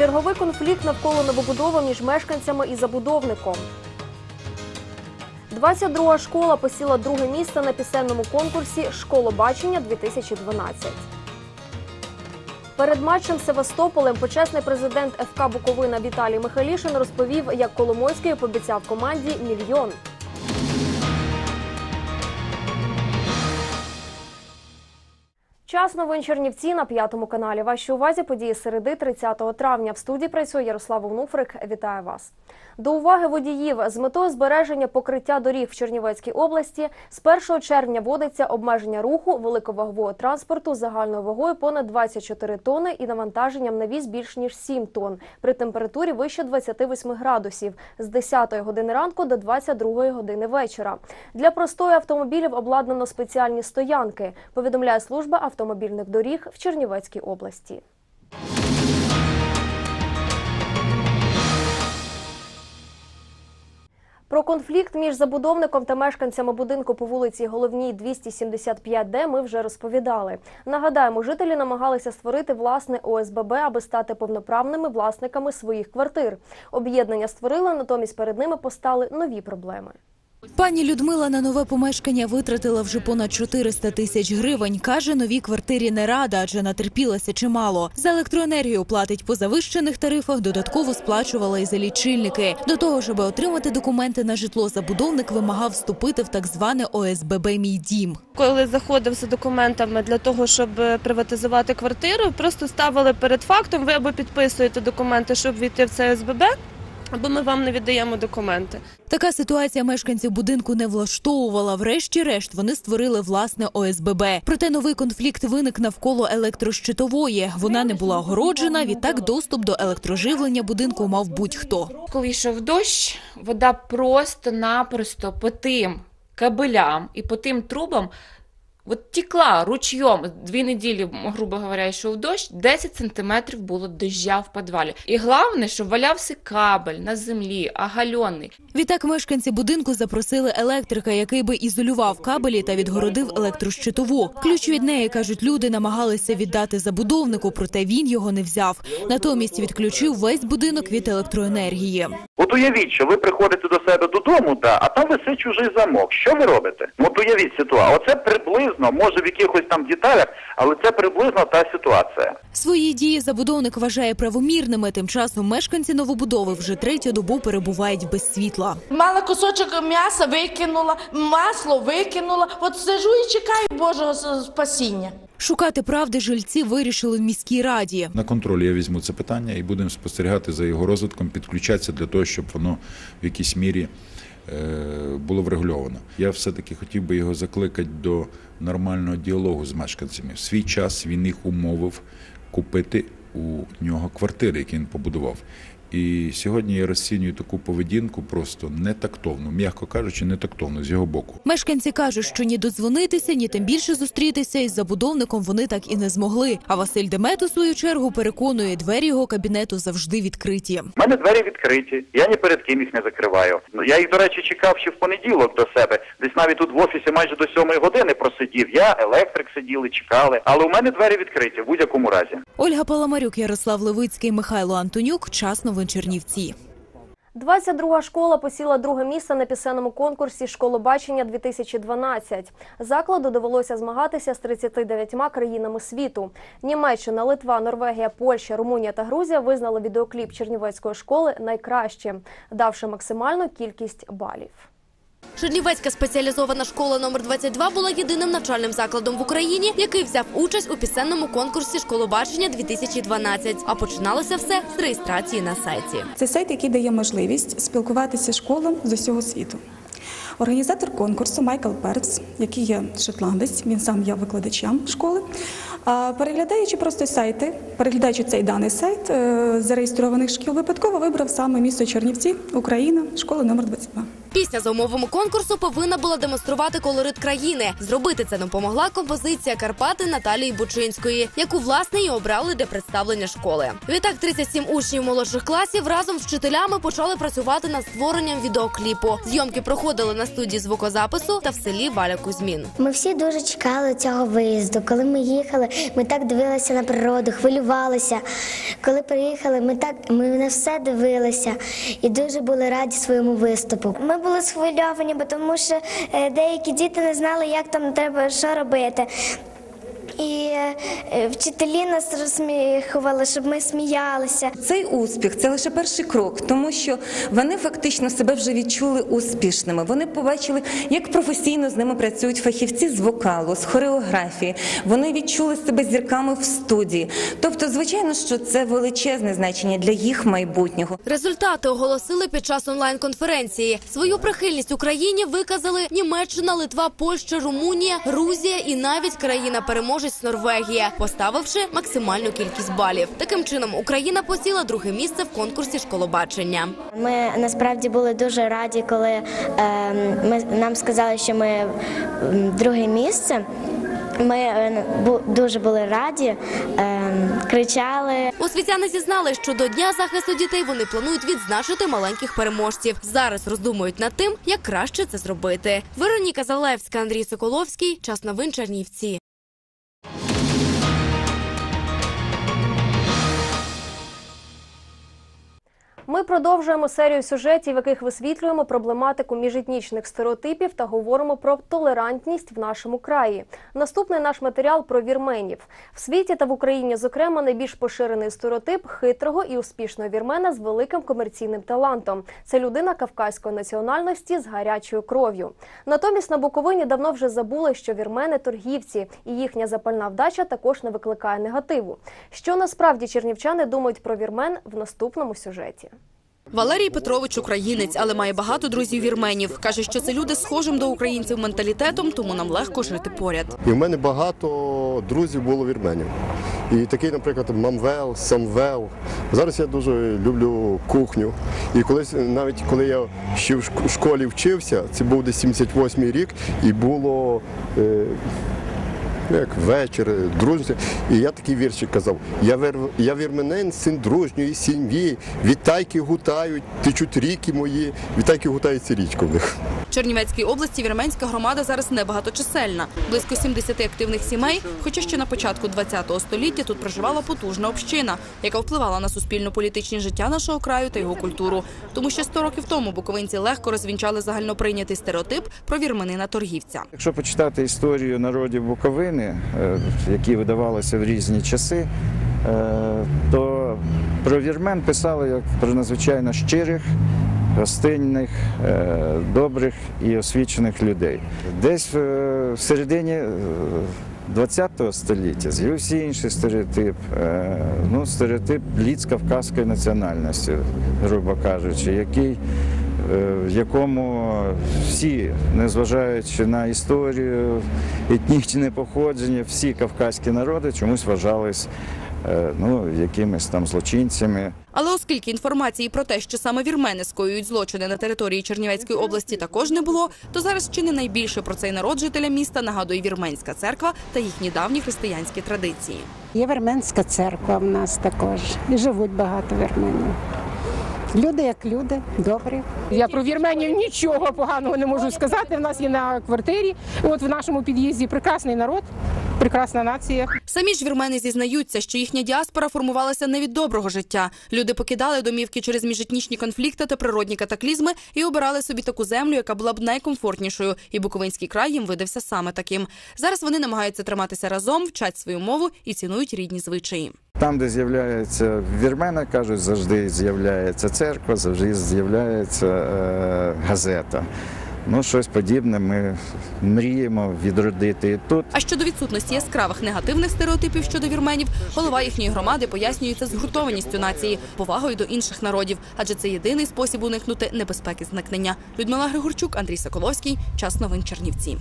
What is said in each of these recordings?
Черговий конфлікт навколо новобудови між мешканцями і забудовником. 22-га школа посіла друге місце на пісенному конкурсі Школобачення 2012. Перед матчем з Севастополем почесний президент ФК Буковина Віталій Михайлішин розповів, як Коломойський пообіцяв команді мільйон. Час новин Чернівці на п'ятому каналі. Вашій увазі події середи 30 травня. В студії працює Ярослав Онуфрик. Вітаю вас. До уваги водіїв з метою збереження покриття доріг в Чернівецькій області з 1 червня вводиться обмеження руху великовагового транспорту загальною вагою понад 24 тонни і навантаженням на віз більш ніж 7 тонн при температурі вище 28 градусів з 10 години ранку до 22 години вечора. Для простої автомобілів обладнано спеціальні стоянки. Повідомляє служба автомобільних доріг в Чернівецькій області. Про конфлікт між забудовником та мешканцями будинку по вулиці Головній 275Д ми вже розповідали. Нагадаємо, жителі намагалися створити власне ОСББ, аби стати повноправними власниками своїх квартир. Об'єднання створили, натомість перед ними постали нові проблеми. Пані Людмила на нове помешкання витратила вже понад 400 тисяч гривень. Каже, новій квартирі не рада, адже натерпілася чимало. За електроенергію платить по завищених тарифах, додатково сплачувала і за лічильники. До того, щоб отримати документи на житло, забудовник вимагав вступити в так зване ОСББ «Мій дім». Коли заходив за документами для того, щоб приватизувати квартиру, просто ставили перед фактом, ви або підписуєте документи, щоб війти в це СББ, або ми вам не віддаємо документи. Така ситуація мешканців будинку не влаштовувала. Врешті-решт вони створили власне ОСББ. Проте новий конфлікт виник навколо електрощитової. Вона не була огороджена. Відтак доступ до електроживлення будинку мав будь-хто. Коли йшов дощ, вода просто-напросто по тим кабелям і по тим трубам от тікла ручйом. Дві неділі, грубо говоря, йшов дощ, 10 сантиметрів було дождя в підвалі. І головне, що валявся кабель на землі, оголений. Відтак мешканці будинку запросили електрика, який би ізолював кабелі та відгородив електрощитову. Ключ від неї кажуть, люди намагалися віддати забудовнику, проте він його не взяв. Натомість відключив весь будинок від електроенергії. От уявіть, що ви приходите до себе додому, да, а там висить чужий замок. Що ви робите? От уявіть ситуацію. Оце приблизно, може в якихось там деталях, але це приблизно та ситуація. Свої дії забудовник вважає правомірними. Тим часом мешканці новобудови вже третю добу перебувають без світла. Мала кусочок м'яса викинула, масло викинула. От сижу і чекаю Божого спасіння. Шукати правди жильці вирішили в міській раді. На контроль я візьму це питання і будемо спостерігати за його розвитком, підключатися для того, щоб воно в якійсь мірі е, було врегульовано. Я все-таки хотів би його закликати до нормального діалогу з мешканцями. В свій час він їх умовив купити у нього квартири, які він побудував. І сьогодні я розцінюю таку поведінку просто нетактовну, м'яко кажучи, нетактовну з його боку. Мешканці кажуть, що ні додзвонитися, ні тим більше зустрітися із забудовником вони так і не змогли. А Василь Демет у свою чергу переконує, двері його кабінету завжди відкриті. У мене двері відкриті, я ні перед ким їх не закриваю. Ну, Я їх, до речі, чекав ще в понеділок до себе. Десь навіть тут в офісі майже до сьомої години просидів. Я, електрик сиділи, чекали. Але у мене двері відкриті в будь-якому разі. Ольга Паламарюк, Ярослав Левицький, Михайло Антонюк. Час новин Чернівці. 22-га школа посіла друге місце на пісенному конкурсі Школобачення 2012. Закладу довелося змагатися з 39 країнами світу. Німеччина, Литва, Норвегія, Польща, Румунія та Грузія визнали відеокліп Чернівецької школи найкращим, давши максимальну кількість балів. Чернівецька спеціалізована школа номер 22 була єдиним навчальним закладом в Україні, який взяв участь у пісенному конкурсі Школобачення 2012. А починалося все з реєстрації на сайті. Це сайт, який дає можливість спілкуватися школам з усього світу. Організатор конкурсу Майкл Перкс, який є шотландець, він сам є викладачем школи. Переглядаючи просто сайти, переглядаючи цей даний сайт е, зареєстрованих шкіл, випадково вибрав саме місто Чернівці, Україна, школа номер 22. Пісня за умовами конкурсу повинна була демонструвати колорит країни. Зробити це допомогла композиція Карпати Наталії Бучинської, яку власне і обрали для представлення школи. Відтак 37 учнів молодших класів разом з вчителями почали працювати над створенням відеокліпу. Зйомки проходили на студії звукозапису та в селі Валя Кузьмін. Ми всі дуже чекали цього виїзду. Коли ми їхали, ми так дивилися на природу, хвилювалися. Коли приїхали, ми так ми на все дивилися і дуже були раді своєму виступу. Ми були схвильовані, бо тому що е, деякі діти не знали, як там треба що робити. І е, вчителі нас розсміхували, щоб ми сміялися. Цей успіх це лише перший крок, тому що вони фактично себе вже відчули успішними. Вони побачили, як професійно з ними працюють фахівці з вокалу, з хореографії. Вони відчули себе зірками в студії. Тобто, звичайно, що це величезне значення для їх майбутнього. Результати оголосили під час онлайн-конференції. Свою прихильність Україні виказали Німеччина, Литва, Польща, Румунія, Грузія і навіть країна-переможець Норвегія, поставивши максимальну кількість балів. Таким чином Україна посіла друге місце в конкурсі школобачення. Ми насправді були дуже раді, коли е, ми, нам сказали, що ми друге місце. Ми е, дуже були раді, е, кричали. Освітяни зізнали, що до дня захисту дітей вони планують відзначити маленьких переможців. Зараз роздумують над тим, як краще це зробити. Вероніка Залевська, Андрій Соколовський. Час новин Чернівці. you Ми продовжуємо серію сюжетів, в яких висвітлюємо проблематику міжетнічних стереотипів та говоримо про толерантність в нашому краї. Наступний наш матеріал про вірменів. В світі та в Україні, зокрема, найбільш поширений стереотип хитрого і успішного вірмена з великим комерційним талантом. Це людина кавказької національності з гарячою кров'ю. Натомість на Буковині давно вже забули, що вірмени торгівці, і їхня запальна вдача також не викликає негативу. Що насправді чернівчани думають про вірмен в наступному сюжеті. Валерій Петрович українець, але має багато друзів вірменів. Каже, що це люди схожим до українців менталітетом, тому нам легко жити поряд. І в мене багато друзів було вірменів. І такий, наприклад, Мамвел, Самвел. Зараз я дуже люблю кухню. І колись, навіть коли я ще в школі вчився, це був десь 78-й рік, і було. Е, як вечір, дружні. І я такий віршик казав: я, вер... я вірменен, син дружньої сім'ї, вітайки гутають, течуть ріки мої, вітайки гутають річка в них. Чернівецькій області вірменська громада зараз небагаточисельна. Близько 70 активних сімей, хоча ще на початку ХХ століття тут проживала потужна община, яка впливала на суспільно-політичне життя нашого краю та його культуру. Тому ще 100 років тому буковинці легко розвінчали загальноприйнятий стереотип про вірменина торгівця. Якщо почитати історію народів Буковини, е, які видавалися в різні часи, е, то про вірмен писали як про надзвичайно щирих, гостинних, е, добрих і освічених людей. Десь е, в середині ХХ століття з'явився інший стереотип, е, ну, стереотип ліц кавказької національності, грубо кажучи, який е, в якому всі, незважаючи на історію, етнічне походження, всі кавказькі народи чомусь вважались е, ну, якимись там злочинцями. Але оскільки інформації про те, що саме вірмени скоюють злочини на території Чернівецької області, також не було, то зараз чи не найбільше про цей народ жителям міста нагадує вірменська церква та їхні давні християнські традиції. Є вірменська церква в нас також. І живуть багато вірменів. Люди як люди, добрі. Я про вірменів нічого поганого не можу сказати. В нас є на квартирі. От в нашому під'їзді прекрасний народ, прекрасна нація. Самі ж вірмени зізнаються, що їхня діаспора формувалася не від доброго життя. Люди покидали домівки через міжетнічні конфлікти та природні катаклізми і обирали собі таку землю, яка була б найкомфортнішою. І Буковинський край їм видався саме таким. Зараз вони намагаються триматися разом, вчать свою мову і цінують рідні звичаї. Там, де з'являється вірмена, кажуть, завжди з'являється церква, завжди з'являється е, газета. Ну, щось подібне ми мріємо відродити і тут. А щодо відсутності яскравих негативних стереотипів щодо вірменів, голова їхньої громади пояснюється згуртованістю нації, повагою до інших народів, адже це єдиний спосіб уникнути небезпеки зникнення. Людмила Григорчук, Андрій Соколовський. Час новин Чернівці.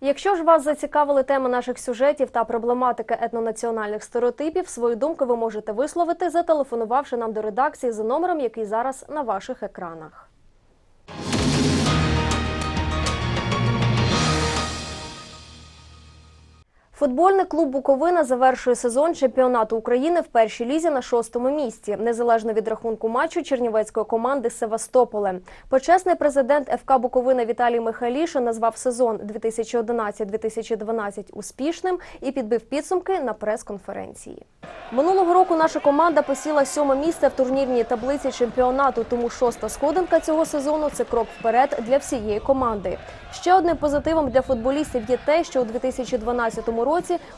Якщо ж вас зацікавили теми наших сюжетів та проблематики етнонаціональних стереотипів, свою думку ви можете висловити, зателефонувавши нам до редакції за номером, який зараз на ваших екранах. Футбольний клуб Буковина завершує сезон чемпіонату України в першій лізі на шостому місці, незалежно від рахунку матчу чернівецької команди з Севастополем. Почесний президент ФК Буковина Віталій Михайлішин назвав сезон 2011-2012 успішним і підбив підсумки на прес-конференції. Минулого року наша команда посіла сьоме місце в турнірній таблиці чемпіонату, тому шоста сходинка цього сезону це крок вперед для всієї команди. Ще одним позитивом для футболістів є те, що у 2012 році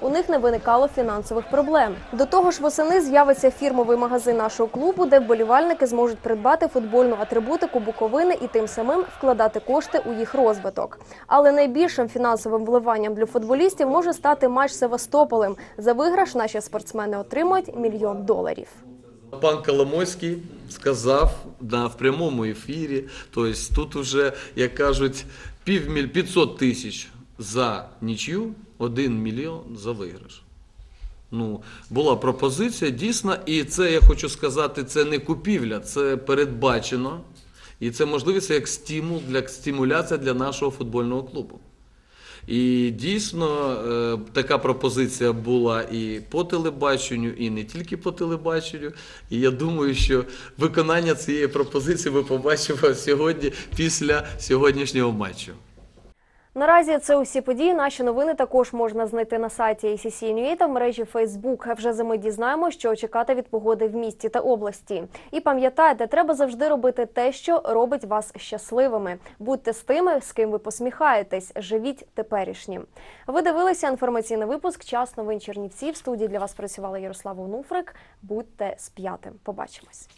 у них не виникало фінансових проблем. До того ж, восени з'явиться фірмовий магазин нашого клубу, де вболівальники зможуть придбати футбольну атрибутику Буковини і тим самим вкладати кошти у їх розвиток. Але найбільшим фінансовим вливанням для футболістів може стати матч Севастополем. За виграш наші спортсмени отримують мільйон доларів. Пан Коломойський сказав на, в прямому ефірі, тобто тут уже, як кажуть, півміль 500 тисяч за нічю, 1 мільйон за виграш. Ну, була пропозиція дійсно, і це я хочу сказати, це не купівля, це передбачено. І це можливість як стимул для стимуляція для нашого футбольного клубу. І дійсно е, така пропозиція була і по телебаченню, і не тільки по телебаченню. І я думаю, що виконання цієї пропозиції ми побачимо сьогодні після сьогоднішнього матчу. Наразі це усі події. Наші новини також можна знайти на сайті ACC.NUA та в мережі Facebook. Вже за ми дізнаємо, що чекати від погоди в місті та області. І пам'ятайте, треба завжди робити те, що робить вас щасливими. Будьте з тими, з ким ви посміхаєтесь. Живіть теперішнім. Ви дивилися інформаційний випуск Час новин Чернівців. В студії для вас працювала Ярослава Онуфрик. Будьте з п'ятим. Побачимось.